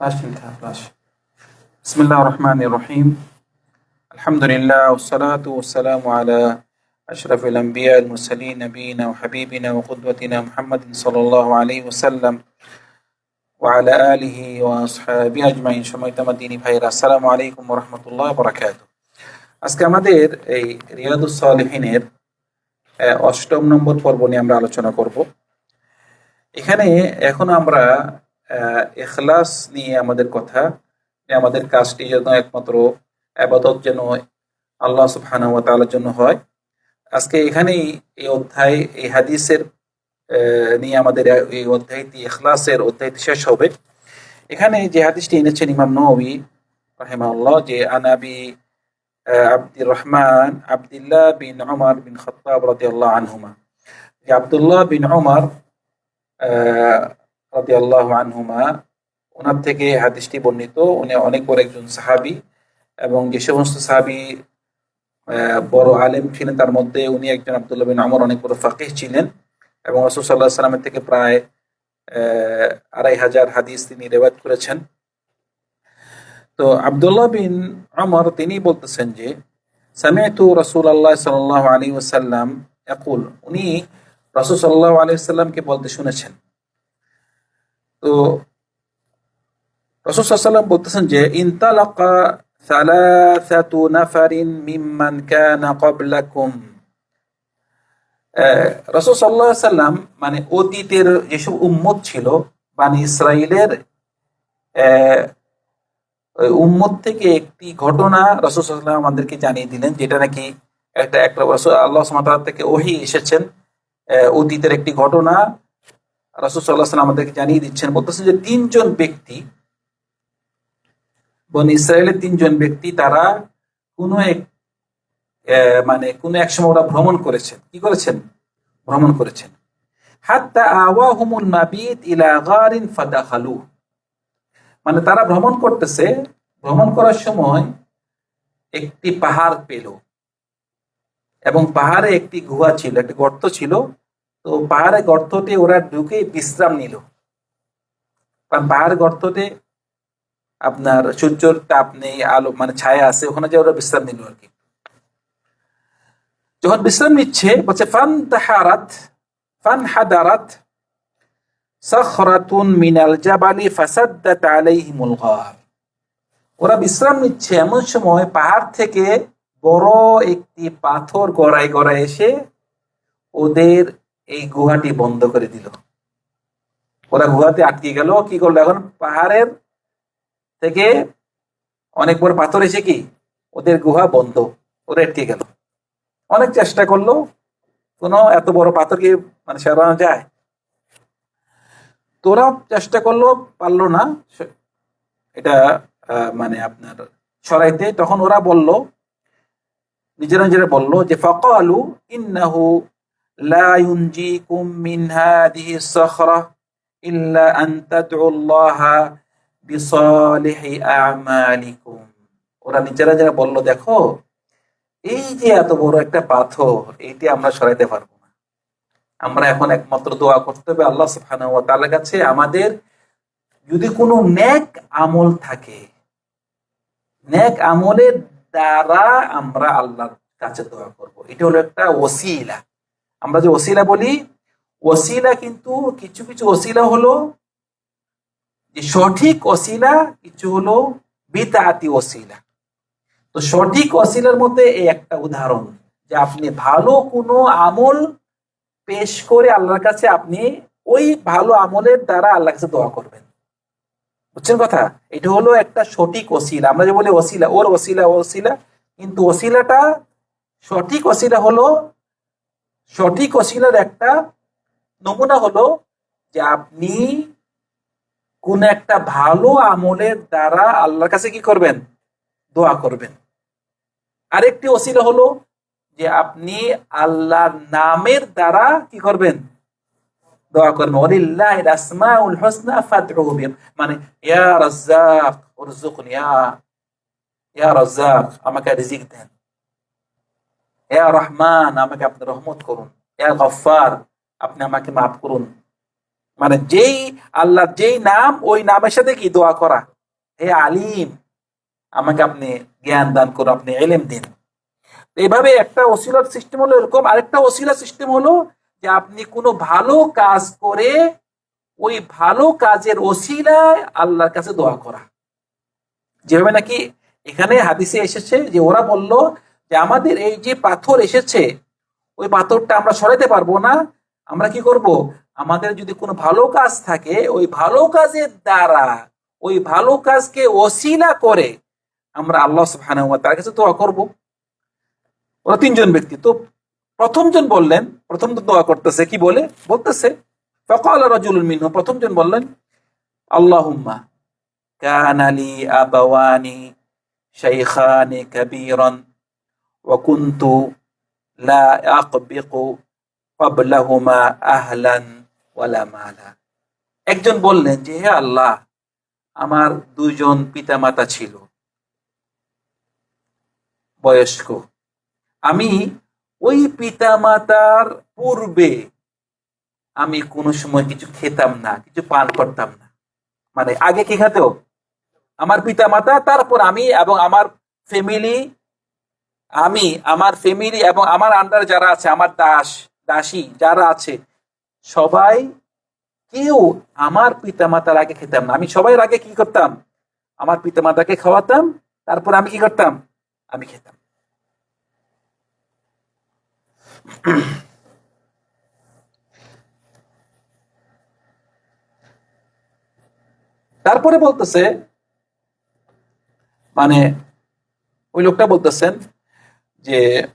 ماشي انتهى ماشي بسم الله الرحمن الرحيم الحمد لله والصلاة والسلام على أشرف الأنبياء المرسلين نبينا وحبيبنا وقدوتنا محمد صلى الله عليه وسلم وعلى آله وأصحابه أجمعين সময় তামাদিনী ভাইরা আসসালামু আলাইকুম রহমতুল্লাহ বরাকাত আজকে আমাদের এই রিয়াদুস সালেহিনের আহ, অষ্টম নম্বর পর্ব নিয়ে আমরা আলোচনা করব এখানে এখন আমরা এখলাস নিয়ে আমাদের কথা আমাদের কাজটি যেন একমাত্র আবাদত যেন আল্লাহ সুবহানাহু ওয়া জন্য হয়। আজকে এখানেই এই অধ্যায়, এই হাদিসের নিয়ে আমাদের এই অধ্যায়টি এখলাসের অধ্যায়টি শেষ হবে। এখানে যে হাদিসটি এনেছেন ইমাম নবী, রাহিমাহুল্লাহ, যে আনাবি আব্দুর রহমান আব্দুল্লাহ বিন উমর বিন খত্তাব রাদিয়াল্লাহু আনহুমা। যে আব্দুল্লাহ বিন উমর রাদিয়াল্লাহু আনহুমা, ওনার থেকে হাদিসটি বর্ণিত। উনি অনেক বড় একজন সাহাবী এবং যে সমস্ত সাহাবী বড় আলেম ছিলেন, তার মধ্যে উনি একজন আব্দুল্লাহ বিন আমর অনেক বড় ফাকিহ ছিলেন এবং রসুল সাল্লাহ সাল্লামের থেকে প্রায় আড়াই হাজার হাদিস তিনি রেবাদ করেছেন। তো আব্দুল্লাহ বিন আমর, তিনি বলতেছেন যে সামিয়াতু রসুল আল্লাহ সাল্লাহ আলী ওসাল্লাম একুল উনি রাসুল সাল্লাহ আলাইসাল্লামকে বলতে শুনেছেন। তো রসুসাল্লাম বলতেছেন যে মানে অতীতের যেসব উম্মত ছিল, বানি ইসরাইলের উম্মত থেকে একটি ঘটনা রাসূল আমাদেরকে জানিয়ে দিলেন, যেটা নাকি একটা একটা রাসূল আল্লাহ থেকে ওহি এসেছেন। অতীতের একটি ঘটনা, রসুল সাল্লাহ সাল্লাম আমাদেরকে জানিয়ে দিচ্ছেন বলতেছেন যে তিনজন ব্যক্তি, বন ইসরায়েলের তিনজন ব্যক্তি, তারা কোনো এক মানে কোনো এক সময় ওরা ভ্রমণ করেছেন। কি করেছেন? ভ্রমণ করেছেন। হাত্তা আওয়াহুমুল মাবিত ইলা গারিন ফাদাখালু। মানে তারা ভ্রমণ করতেছে, ভ্রমণ করার সময় একটি পাহাড় পেল। এবং পাহাড়ে একটি গুহা ছিল, একটি গর্ত ছিল তো পাহাড়ে গর্ততে ওরা ঢুকে বিশ্রাম নিল। কারণ পাহাড় গর্ততে আপনার সূর্যর তাপ নেই, আলো মানে ছায়া আছে, ওখানে যে ওরা বিশ্রাম নিল আর কি। যখন বিশ্রাম নিচ্ছে, বলছে, ফান তাহারাত, ফান হাদারাত, সাখরাতুন মিনাল জাবালি ফাসাদ্দাত আলাইহিমুল গার। ওরা বিশ্রাম নিচ্ছে এমন সময় পাহাড় থেকে বড় একটি পাথর গড়ায় গড়ায় এসে ওদের এই গুহাটি বন্ধ করে দিল। ওরা গুহাতে আটকে গেল। কি করল এখন? পাহাড়ের থেকে অনেক বড় পাথর এসে কি? ওদের গুহা বন্ধ। ওরা আটকে গেল। অনেক চেষ্টা করল। কোনো এত বড় পাথর কি মানে সরানো যায়? তোরা চেষ্টা করল, পারল না। এটা মানে আপনার সরাইতে। তখন ওরা বলল, নিজেরা নিজেরা বলল যে, ফকালু ইন্নাহু লা ইউনজিকুম মিন হাদিহি সাখরা ইল্লা আন তাদউল্লাহা বিসালিহি আমালিকুম ওরা নিজেরা নিজেরা বলল, দেখো, এই যে এত বড় একটা পাথর এইটি আমরা সরাইতে পারব না। আমরা এখন একমাত্র দোয়া করতে হবে আল্লাহ সুবহানাহু ওয়া কাছে। আমাদের যদি কোনো নেক আমল থাকে নেক আমলের দ্বারা আমরা আল্লাহর কাছে দোয়া করব। এটা হলো একটা ওসিলা। আমরা যে ওসিলা বলি, ওসিলা কিন্তু কিছু কিছু ওসিলা হলো, যে সঠিক ওসিলা কিছু হলো বিতাতি ওসিলা। তো সঠিক ওসিলার মধ্যে এই একটা উদাহরণ, যে আপনি ভালো কোনো আমল পেশ করে আল্লাহর কাছে আপনি ওই ভালো আমলের দ্বারা আল্লাহর কাছে দোয়া করবেন। বুঝছেন কথা? এটা হলো একটা সঠিক ওসিলা। আমরা যে বলি ওসিলা, ওর ওসিলা ওসিলা, কিন্তু ওসিলাটা সঠিক ওসিলা হলো সঠিক ওসিলার একটা নমুনা হলো যে আপনি কোন একটা ভালো আমলের দ্বারা আল্লাহর কাছে কি করবেন? দোয়া করবেন। আরেকটি ওসিলা হলো যে আপনি আল্লাহর নামের দ্বারা কি করবেন? দোয়া করবেন। ওয়ালিল্লাহিল আসমাউল হুসনা ফাদউহু বিহা। মানে ইয়া রাজ্জাক উরযুকনি ইয়া ইয়া রাজ্জাক, আমাকে রিজিক দেন। ইয়া রহমান, আমাকে আপনি রহমত করুন। ইয়া গফফার, আপনি আমাকে মাফ করুন। মানে যেই আল্লাহ, যেই নাম, ওই নামের সাথে কি দোয়া করা? হে আলিম, আমাকে আপনি জ্ঞান দান করুন, আপনি এলেম দিন। এইভাবে একটা ওসিলার সিস্টেম হলো এরকম। আরেকটা ওসিলা সিস্টেম হলো যে আপনি কোনো ভালো কাজ করে ওই ভালো কাজের ওসিলায় আল্লাহর কাছে দোয়া করা। যেভাবে নাকি এখানে হাদিসে এসেছে যে ওরা বলল যে আমাদের এই যে পাথর এসেছে, ওই পাথরটা আমরা সরাইতে পারব না। আমরা কি করব? আমাদের যদি কোনো ভালো কাজ থাকে, ওই ভালো কাজের দ্বারা, ওই ভালো কাজকে ওসিলা করে আমরা আল্লাহ সুবহানাহু তাআলার কাছে দোয়া করব। ওরা তিনজন ব্যক্তি। তো প্রথম জন বললেন, প্রথম তো দোয়া করতেছে, কি বলে? বলতেছে, ফকাল মিনহু প্রথম জন বললেন, আল্লাহুম্মা কানা লি আবাওয়ানি শাইখানি কাবীরান। কুনতু লা আকবিকু ক্বাবলাহুমা আহলান ওয়ালা মালা। একজন বললেন যে, হে আল্লাহ, আমার দুজন পিতামাতা ছিল, বয়স্ক। আমি ওই পিতামাতার পূর্বে আমি কোনো সময় কিছু খেতাম না, কিছু পান করতাম না। মানে আগে কি খেত? আমার পিতামাতা, তারপর আমি এবং আমার ফ্যামিলি আমি, আমার ফ্যামিলি এবং আমার আন্ডার যারা আছে, আমার দাস, দাসী যারা আছে, সবাই কেউ আমার পিতামাতার আগে খেতাম না। আমি সবাই আগে কি করতাম? আমার পিতামাতাকে খাওয়াতাম, তারপর আমি কি করতাম? আমি খেতাম। তারপরে বলতেছে মানে ওই লোকটা বলতেছেন যে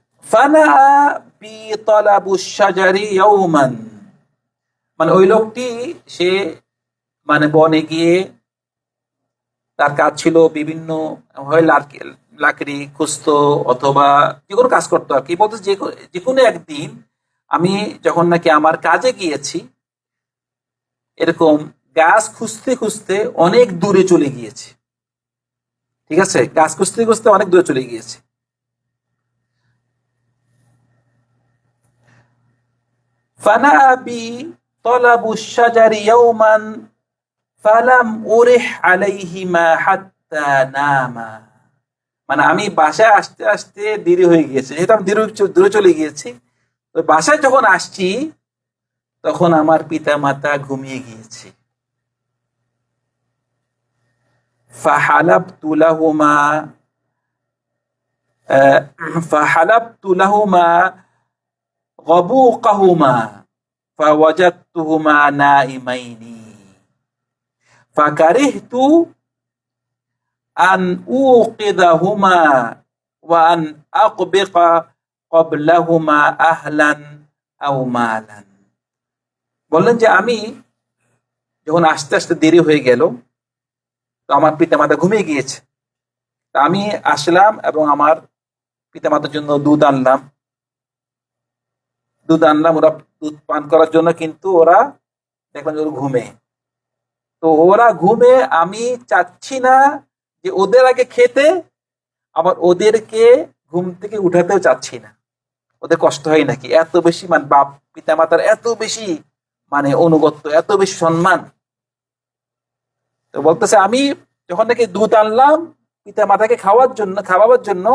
মানে ওই লোকটি, সে মানে বনে গিয়ে তার কাজ ছিল বিভিন্ন হয় লাক- লাকড়ি খুঁজতো অথবা যে কোনো কাজ করতো আর কি। বলতো যে কোনো একদিন আমি যখন নাকি আমার কাজে গিয়েছি, এরকম গাছ খুঁজতে খুঁজতে অনেক দূরে চলে গিয়েছে। ঠিক আছে? গাছ খুঁজতে খুঁজতে অনেক দূরে চলে গিয়েছে। ফানা বি তলাবু শাজারি ইয়াউমান ফালাম উরিহ আলাইহিমা হাত্তা নামা মানে আমি বাসায় আসতে আসতে দেরি হয়ে গিয়েছে যেহেতু আমি দূরে চ- দূরে চলে গিয়েছি তো বাসায় যখন আসছি তখন আমার পিতা মাতা ঘুমিয়ে গিয়েছে فحلبت لهما آه، فحلبت لهما غبوقهما فوجدتهما نائمين فكرهت أن أوقظهما وأن أقبق قبلهما أهلا أو مالا বললেন যে আমি যখন আস্তে আস্তে দেরি হয়ে গেল তো আমার পিতামাতা ঘুমিয়ে গিয়েছে তা আমি আসলাম এবং আমার পিতামাতার জন্য দুধ আনলাম দুধ আনলাম, ওরা দুধ পান করার জন্য কিন্তু ওরা দেখলাম ওরা ঘুমে। তো ওরা ঘুমে, আমি চাচ্ছি না যে ওদের আগে খেতে, আবার ওদেরকে ঘুম থেকে উঠাতেও চাচ্ছি না। ওদের কষ্ট হয় নাকি? এত বেশি মানে বাপ পিতা মাতার এত বেশি মানে অনুগত্য এত বেশি সম্মান। তো বলতেছে, আমি যখন নাকি দুধ আনলাম পিতা মাতাকে খাওয়ার জন্য, খাওয়াবার জন্য,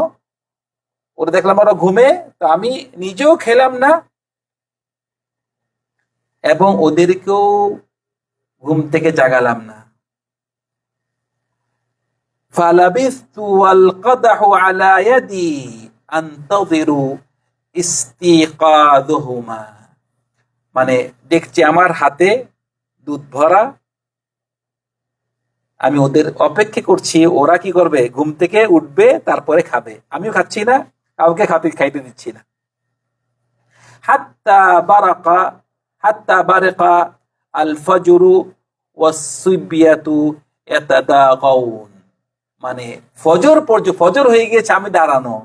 ওরা দেখলাম ওরা ঘুমে, তো আমি নিজেও খেলাম না এবং ওদেরকেও ঘুম থেকে জাগালাম না। ফালাবিস্তু আলকাদাহু আলা ইয়াদি আনতাযিরু ইস্তিকাদুহুমা। মানে দেখছি আমার হাতে দুধ ভরা। আমি ওদের অপেক্ষা করছি, ওরা কি করবে? ঘুম থেকে উঠবে, তারপরে খাবে। আমিও খাচ্ছি না, কাউকে খাতে, খাইতে দিচ্ছি না। হাত্তা বারাকা হাত্তা বারেকা আল ফজরু ওয়াসিবিয়াতু মানে ফজর পর্য ফজর হয়ে গিয়েছে, আমি দাঁড়ানো।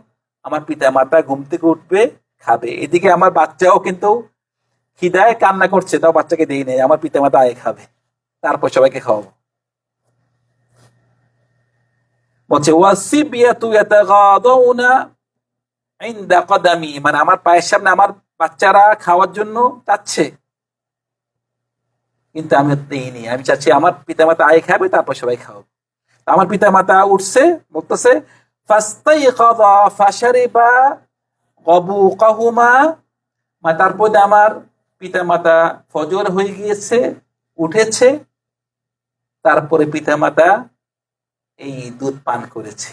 আমার পিতা মাতা ঘুম থেকে উঠবে, খাবে। এদিকে আমার বাচ্চাও কিন্তু খিদায় কান্না করছে, তাও বাচ্চাকে দেই নেই। আমার পিতা মাতা আয় খাবে, তারপর সবাইকে খাওয়াবো। বলছে ওয়াসিবিয়াতু ইয়াতাগাদাউনা ইনদা কদামি। মানে আমার পায়ের সামনে আমার বাচ্চারা খাওয়ার জন্য চাচ্ছে কিন্তু আমি দিইনি। আমি চাচ্ছি আমার পিতামাতা আয় খাবে, তারপর সবাই খাও। আমার পিতামাতা উঠছে, বলতেছে তারপর আমার পিতামাতা ফজর হয়ে গিয়েছে, উঠেছে। তারপরে পিতামাতা এই দুধ পান করেছে।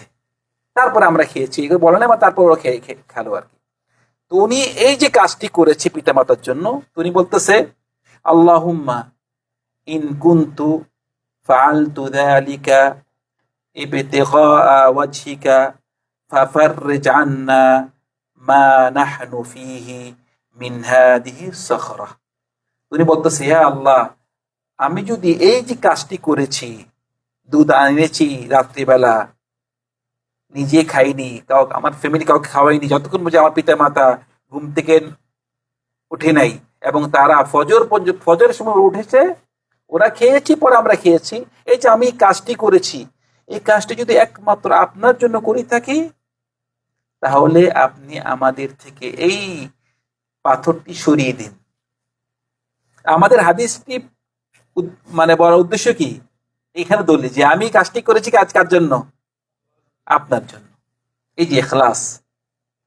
তারপরে আমরা খেয়েছি। এগুলো বলে না তারপর ওরা খেয়ে খেয়ে খেলো আর কি। তো উনি এই যে কাজটি করেছে পিতামাতার জন্য, তো উনি বলতেছে, আল্লাহুম্মা ইন কুনতু ফাআলতু যালিকা ইবতিগা ওয়াজহিকা ফাফরজ আন্না মা নাহনু ফিহি মিন হাদিহি সখরা। উনি বলতেছে হে আল্লাহ, আমি যদি এই যে কাজটি করেছি, দুধ এনেছি রাত্রিবেলা, নিজে খাইনি কাউ আমার ফ্যামিলি কাউকে খাওয়াইনি, যতক্ষণ পর্যন্ত আমার পিতা মাতা ঘুম থেকে উঠে নাই, এবং তারা ফজর ফজরের সময় উঠেছে ওরা খেয়েছি, পরে আমরা খেয়েছি। এই যে আমি কাজটি করেছি, এই কাজটি যদি একমাত্র আপনার জন্য করি থাকি, তাহলে আপনি আমাদের থেকে এই পাথরটি সরিয়ে দিন। আমাদের হাদিসটি মানে বড় উদ্দেশ্য কি? এখানে দলি যে আমি কাজটি করেছি কাজ কার জন্য? আপনার জন্য। এই যে এখলাস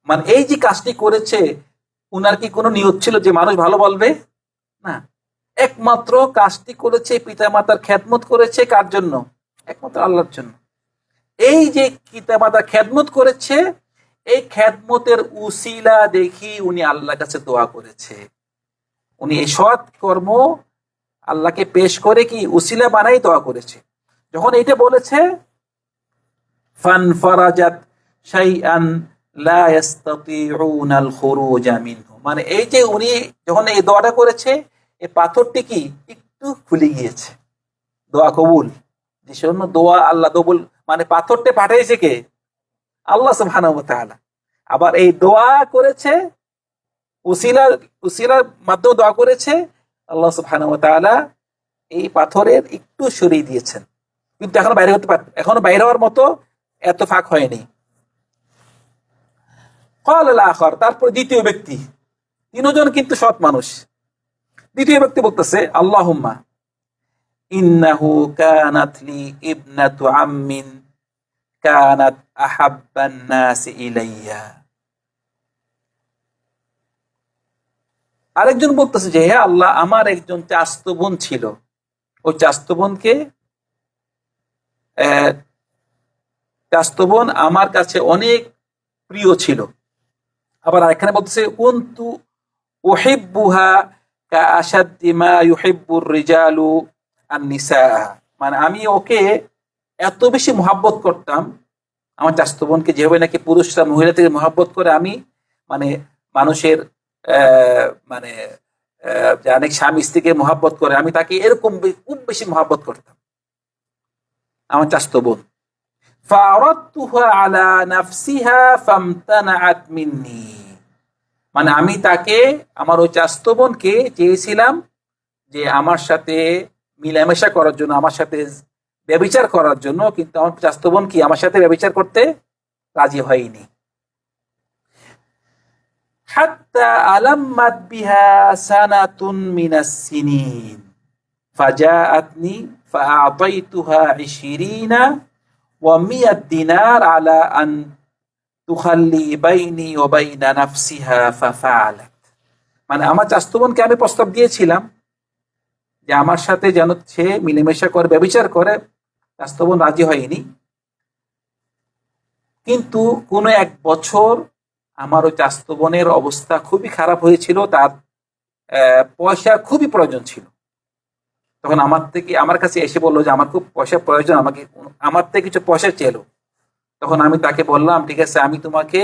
মানে এই যে কাজটি করেছে, উনার কি কোনো নিয়ত ছিল যে মানুষ ভালো বলবে? না। একমাত্র কাজটি করেছে পিতা মাতার খ্যাতমত করেছে কার জন্য? একমাত্র আল্লাহর জন্য। এই যে পিতা মাতার খ্যাতমত করেছে, এই খ্যাতমতের উসিলা দেখি উনি আল্লাহর কাছে দোয়া করেছে। উনি এই সৎ কর্ম আল্লাহকে পেশ করে কি উসিলা বানাই দোয়া করেছে। যখন এটা বলেছে, ফান ফারাজাত শাইআন লা ইস্তাতিউনা আল খুরুজা মিনহু। মানে এই যে উনি যখন এই দোয়াটা করেছে এই পাথরটি কি একটু খুলে গিয়েছে। দোয়া কবুল। যে জন্য দোয়া আল্লাহ দবুল মানে পাথরটি পাঠিয়েছে কে? আল্লাহ সুবহানাহু ওয়া আবার এই দোয়া করেছে, উসিলার উসিলার মাধ্যমে দোয়া করেছে, আল্লাহ সুবহানাহু ওয়া এই পাথরের একটু সরিয়ে দিয়েছেন। কিন্তু এখন বাইরে হতে পার এখন বাইরে হওয়ার মতো এত ফাঁক হয়নি। কল আল্লাহ তারপর দ্বিতীয় ব্যক্তি। তিনজন কিন্তু সৎ মানুষ। দ্বিতীয় ব্যক্তি বলতেছে, আল্লাহুম্মা, ইন্নাহু ইবনাতু আম্মিন কানাত আহাব্বান ইলাইয়া। আরেকজন বলতেছে যে, হে আল্লাহ, আমার একজন চাস্ত বোন ছিল। ওই চাস্ত বোনকে চাস্ত বোন আমার কাছে অনেক প্রিয় ছিল। আবার এখানে বলতেছে, কুন্তু ওহিব্বুহা কা আসাদ্দি মা ইউহিব্বুর রিজালু আন নিসা মানে আমি ওকে এত বেশি মহাব্বত করতাম আমার চাস্ত বোনকে যেভাবে নাকি পুরুষরা মহিলা থেকে মহাব্বত করে আমি মানে মানুষের আহ, মানে আহ, যে অনেক স্বামী স্ত্রীকে মহাব্বত করে আমি তাকে এরকম বে- খুব বেশি মহাব্বত করতাম আমার চাস্ত বোন فعرضتها على نفسها فامتنعت مني মানে আমি তাকে আমার ওই চাস্ত বোনকে চেয়েছিলাম যে আমার সাথে মিলামেশা করার জন্য আমার সাথে ব্যবিচার করার জন্য কিন্তু আমার চাস্ত বোন কি আমার সাথে ব্যবিচার করতে রাজি হয়নি حتى ألمت بها سنة من السنين فجاءتني فأعطيتها عشرين ومئة دينار على أن তুখাল্লি বাইনি ওবাইনা নাফসিহা ফাফালাত মানে আমার চাস্তবোনকে আমি প্রস্তাব দিয়েছিলাম যে আমার সাথে যেন সে মিলেমিশা করে, ব্যবচার করে চাস্তবন রাজি হয়নি। কিন্তু কোনো এক বছর আমার ওই চাস্তু অবস্থা খুবই খারাপ হয়েছিল, তার পয়সা খুবই প্রয়োজন ছিল। তখন আমার থেকে, আমার কাছে এসে বলল যে আমার খুব পয়সা প্রয়োজন, আমাকে আমার থেকে কিছু পয়সা চেলো তখন আমি তাকে বললাম, ঠিক আছে, আমি তোমাকে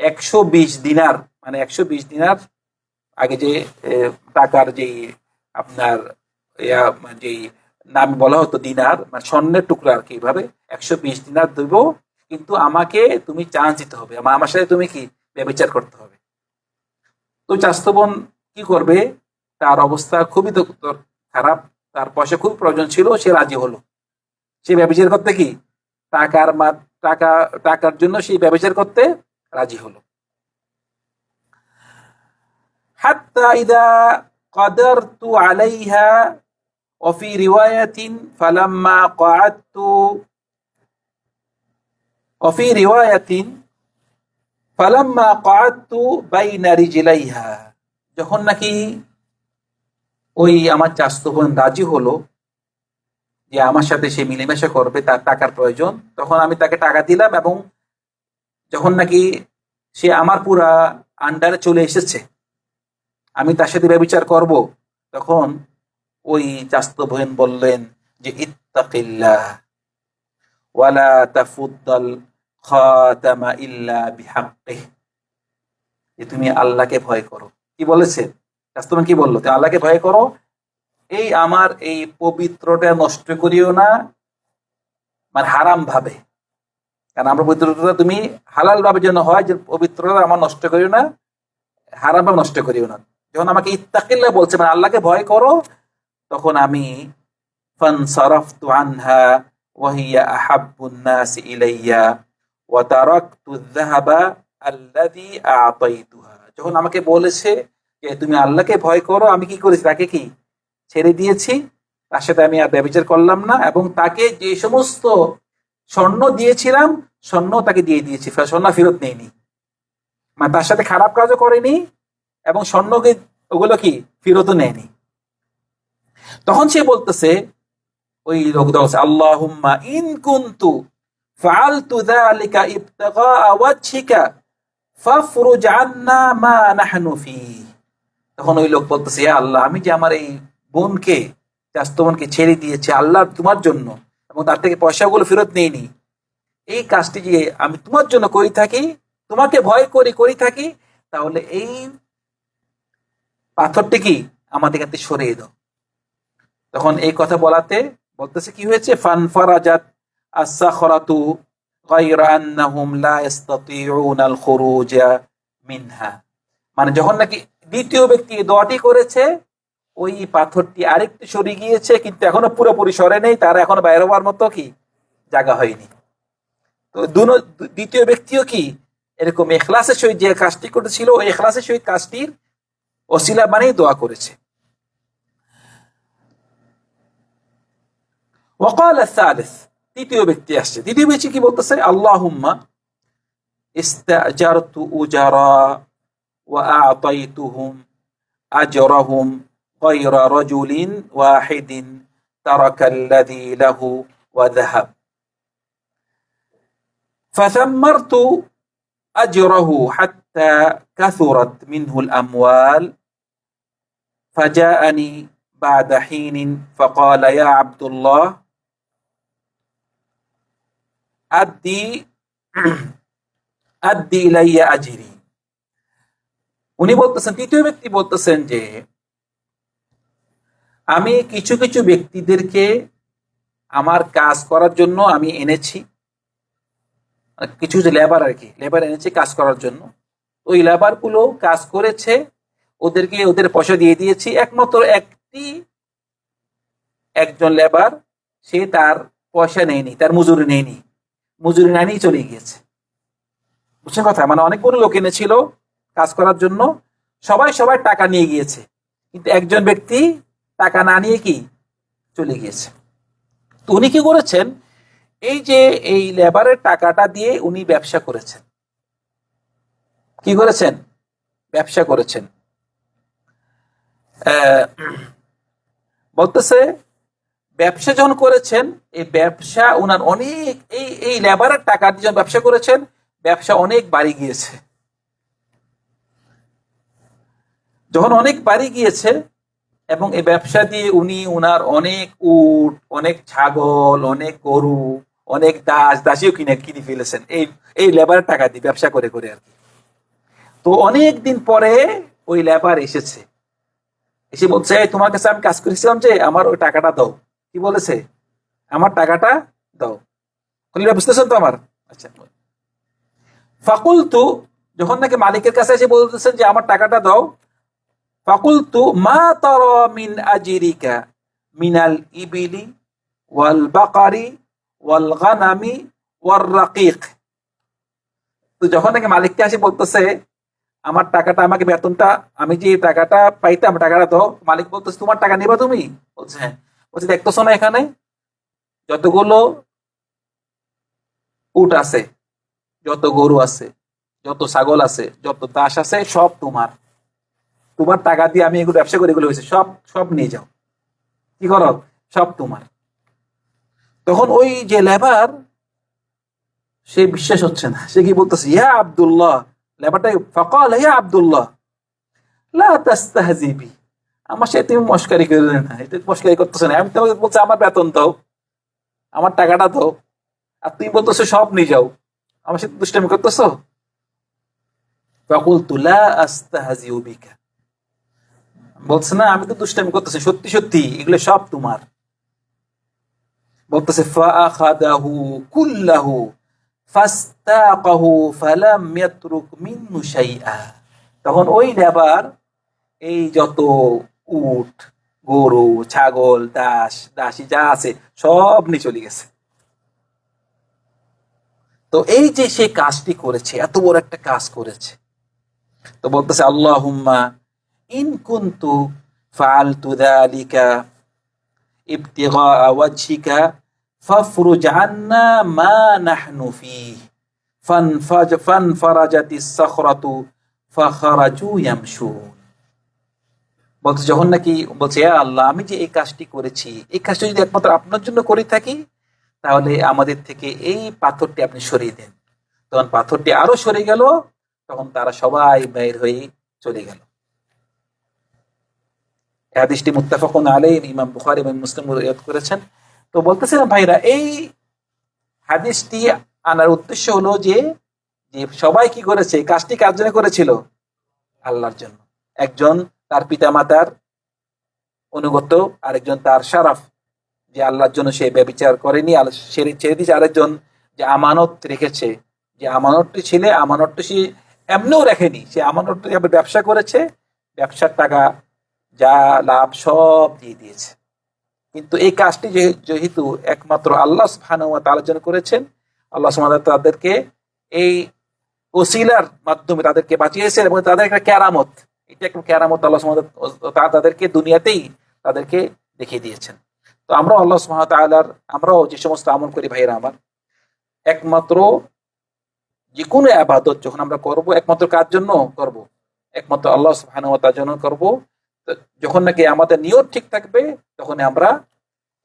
একশো বিশ দিনার মানে একশো বিশ দিনার আগে যে টাকার যেই আপনার যেই নাম বলা হতো দিনার মানে স্বর্ণের টুকরা আর কি এইভাবে, একশো বিশ দিনার দেবো, কিন্তু আমাকে তুমি চান্স দিতে হবে। আমার সাথে তুমি কি ব্যবচার করতে হবে? তো চাস্ত বোন কি করবে? তার অবস্থা খুবই খারাপ। তার পয়সা খুব প্রয়োজন ছিল, সে রাজি হলো। সে ব্যবচার করতে কি? টাকার টাকা টাকার জন্য সেই ব্যবচার করতে রাজি হলো হাত্তা ইদা قدرت عليها وفي رواية فلما قعدت وفي رواية فلما قعدت بين رجليها যখন নাকি ওই আমার চাস্তো বোন রাজি হলো যে আমার সাথে সে মিলেমিশে করবে, তার টাকার প্রয়োজন, তখন আমি তাকে টাকা দিলাম এবং যখন নাকি সে আমার পুরা আন্ডারে চলে এসেছে, আমি তার সাথে ব্যবচার করব, তখন ওই চাস্ত বোন বললেন যে, ইত্তাকিল্লাহ, ওয়ালা ইল্লা যে তুমি আল্লাহকে ভয় করো। কি বলেছে? কি বলল? আল্লাহকে ভয় করো এই আমার এই পবিত্রটা নষ্ট করিও না মানে হারাম ভাবে কারণ আমরা পবিত্রতা তুমি হালাল ভাবে যেন হয়, যে পবিত্রতা আমার নষ্ট করিও না হারাম ভাবে নষ্ট করিও না। যখন আমাকে ইত্তাকিল্লা বলছে মানে আল্লাহকে ভয় করো, তখন আমি যখন আমাকে বলেছে যে, তুমি আল্লাহকে ভয় করো, আমি কি করেছি? তাকে কি? ছেড়ে দিয়েছি, তার সাথে আমি আর ব্যবচার করলাম না, এবং তাকে যে সমস্ত স্বর্ণ দিয়েছিলাম, স্বর্ণ তাকে দিয়ে দিয়েছি স্বর্ণ ফেরত নেয়নি মানে তার সাথে খারাপ কাজও করেনি, এবং স্বর্ণকে ওগুলো কি? ফেরতও নেয়নি। তখন সে বলতেছে, ওই লোক বলছে, আল্লাহুম্মা ইন কুনতু ফাআলতু যালিকা ইবতিগা ওয়াজহিকা ফাফরুজ আন্না মা নাহনু ফি। তখন ওই লোক বলতেছে আল্লাহ, আমি যে আমার এই বোনকে চাস্ত বোনকে ছেড়ে দিয়েছে আল্লাহ তোমার জন্য এবং তার থেকে পয়সাগুলো ফেরত নেইনি এই কাজটি যে আমি তোমার জন্য করি থাকি, তোমাকে ভয় করে করি থাকি, তাহলে এই পাথরটি কি আমাদের কাছে সরিয়ে দাও। তখন এই কথা বলাতে বলতেছে কি হয়েছে? ফান আসাখরাতু আন্নাহুম লা ইস্তাতিউনা আল খুরুজা মিনহা। মানে যখন নাকি দ্বিতীয় ব্যক্তি দোয়াটি করেছে ওই পাথরটি আরেকটু সরে গিয়েছে, কিন্তু এখনও পুরোপুরি সরে নেই, তার এখন বাইর হওয়ার মতো কি জায়গা হয়নি। তো দ্বিতীয় ব্যক্তিও কি? এরকম এখলাসের সহিত যে কাজটি করেছিল, ওই এখলাসের সহিত কাজটির অশিলা মানেই দোয়া করেছে। ওকাল সালেস, তৃতীয় ব্যক্তি আসছে। তৃতীয় ব্যক্তি কি বলতেছে? আল্লাহ ইস্তাজারতু উজারা ওয়া আতাইতুহুম আজরাহুম غير رجل واحد ترك الذي له وذهب فثمرت أجره حتى كثرت منه الأموال فجاءني بعد حين فقال يا عبد الله أدي أدي إلي أجري উনি বলতেছেন তৃতীয় ব্যক্তি বলতেছেন যে আমি কিছু কিছু ব্যক্তিদেরকে আমার কাজ করার জন্য আমি এনেছি। মানে কিছু কিছু লেবার আর কি লেবার এনেছি কাজ করার জন্য। ওই লেবারগুলো কাজ করেছে, ওদেরকে ওদের পয়সা দিয়ে দিয়েছি। একমাত্র একটি, একজন লেবার সে তার পয়সা নেয়নি, তার মজুরি নেয়নি। মজুরি না নিয়ে চলে গিয়েছে। বুঝছেন কথা? মানে অনেকগুলো লোক এনেছিল কাজ করার জন্য। সবাই সবাই টাকা নিয়ে গিয়েছে। কিন্তু একজন ব্যক্তি টাকা না নিয়ে কি চলে গিয়েছে? তো উনি কি করেছেন? এই যে এই লেবারের টাকাটা দিয়ে উনি ব্যবসা করেছেন। কি করেছেন? ব্যবসা করেছেন। বলতেছে, ব্যবসা যখন করেছেন, এই ব্যবসা উনার অনেক, এই এই লেবারের টাকা দিয়ে যখন ব্যবসা করেছেন, ব্যবসা অনেক বাড়ি গিয়েছে। যখন অনেক বাড়ি গিয়েছে এবং এই ব্যবসা দিয়ে উনি উনার অনেক উট অনেক ছাগল অনেক গরু অনেক দাস দাসীও কিনে কিনে ফেলেছেন। এই এই লেবারের টাকা দিয়ে ব্যবসা করে করে আর কি। তো অনেক দিন পরে ওই লেবার এসেছে। এসে বলছে "এই, তোমার কাছে আমি কাজ করেছিলাম যে আমার ওই টাকাটা দাও। কি বলেছে? আমার টাকাটা দাও। বুঝতেছেন তো আমার? আচ্ছা। ফাকুলতু যখন নাকি মালিকের কাছে এসে বলতেছেন যে আমার টাকাটা দাও ফাকুলতু, মা তারা মিন আজিরিকা মিনাল ইবিলি ওয়াল বাকারি ওয়াল গানামি ওয়ার রাকিক। তো যখন নাকি মালিককে আসে বলতেছে, আমার টাকাটা, আমাকে বেতনটা, আমি যে টাকাটা পাইতাম, টাকাটা দাও। মালিক বলতেছে, তোমার টাকা নেবা তুমি? বলছে হ্যাঁ। বলছে, দেখতেছো না এখানে? যতগুলো উট আছে, যত গরু আছে, যত ছাগল আছে, যত দাস আছে, সব তোমার। তোমার টাকা দিয়ে আমি এগুলো ব্যবসা করে এগুলো হয়েছে, সব সব নিয়ে যাও। কি করো? সব তোমার। তখন ওই যে লেবার, সে বিশ্বাস হচ্ছে না। সে কি বলতেছে? ইয়া আব্দুল্লাহ, লেবারটা ফকাল, ইয়া আব্দুল্লাহ আমার সাথে তুমি মস্কারি করে না, এটা মস্কারি করতেছো না। আমি তোমাকে বলছি, আমার বেতন দাও, আমার টাকাটা দাও, আর তুমি বলতেছো, সব নিয়ে যাও। আমার সাথে দুষ্টামি করতেছো? ফকুল তুলা আস্তাহাজিউ বিকা। বলছে, না, আমি তো দুষ্টামি করতেছি, সত্যি সত্যি, এগুলো সব তোমার। বলতেছে, ফাআখাদাহু কুল্লাহু, ফাস্তাকাহু ফালাম ইয়াতরুক মিন্নু শাইআ। তখন ওই লেবার এই যত উট, গরু, ছাগল, দাস, দাসী যা আছে, সব নিয়ে চলে গেছে। তো এই যে সে কাজটি করেছে, এত বড় একটা কাজ করেছে। তো বলতেছে, আল্লাহুম্মা ইন কুনতু ফাআলতু যালিকা ইবতিগা ফাফরুজ আন্না মা নাহনু ফানফাজ বলতে যখন নাকি, বলছে "এ আল্লাহ, আমি যে এই কাজটি করেছি, এই কাজটি যদি একমাত্র আপনার জন্য করে থাকি, তাহলে আমাদের থেকে এই পাথরটি আপনি সরিয়ে দেন। তখন পাথরটি আরও সরে গেল, তখন তারা সবাই বের হয়ে চলে গেল। হাদিসটি মুত্তাফাকুন আলাইহি ইমাম বুখারী এবং মুসলিম রিওয়ায়াত করেছেন। তো বলতেছিলাম ভাইরা, এই হাদিসটি আনার উদ্দেশ্য হলো যে সবাই কি করেছে কাজটি কার জন্য করেছিল? আল্লাহর জন্য। একজন তার পিতামাতার অনুগত, আরেকজন তার শারাফ যে আল্লাহর জন্য সে ব্যবচার করেনি ছেড়ে দিয়েছে। আরেকজন যে আমানত রেখেছে, যে আমানতটি ছিলে, আমানতটি সে এমনিও রেখেনি। সে আমানতটি ব্যবসা করেছে, ব্যবসার টাকা যা লাভ সব দিয়ে দিয়েছে। কিন্তু এই কাজটি যেহেতু একমাত্র আল্লাহ তাআলার জন্য করেছেন, আল্লাহ সুবহানাহু তাদেরকে এই ওসিলার মাধ্যমে তাদেরকে বাঁচিয়েছেন এবং তাদের একটা ক্যারামত এটা একটা ক্যারামত আল্লাহ ওয়া তাআলা তাদেরকে দুনিয়াতেই তাদেরকে দেখিয়ে দিয়েছেন। তো আমরা আল্লাহ ওয়া আমরাও যে সমস্ত আমল করি ভাইরা আমার, একমাত্র যে কোনো আবাদত যখন আমরা করব, একমাত্র কার জন্য করব? একমাত্র আল্লাহ সুবহানাহু জন্য করব যখন নাকি আমাদের নিয়ত ঠিক থাকবে তখন আমরা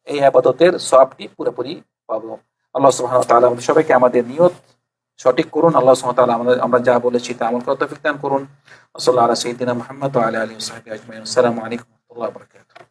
এই আবাদতের সবটি পুরোপুরি পাবো। আল্লাহ সুহান ওয়া আমাদের সবাইকে আমাদের নিয়ত সঠিক করুন। আল্লাহ সুহান ওয়া আমাদের, আমরা যা বলেছি তা আমল করার তৌফিক করুন। আসল্লাহ আলা সাইয়্যিদিনা মোহাম্মদ আলী আলী সাহেব আজমাইন। আসসালামু আলাইকুম রহমতুল্লাহ বারাকাতুহু।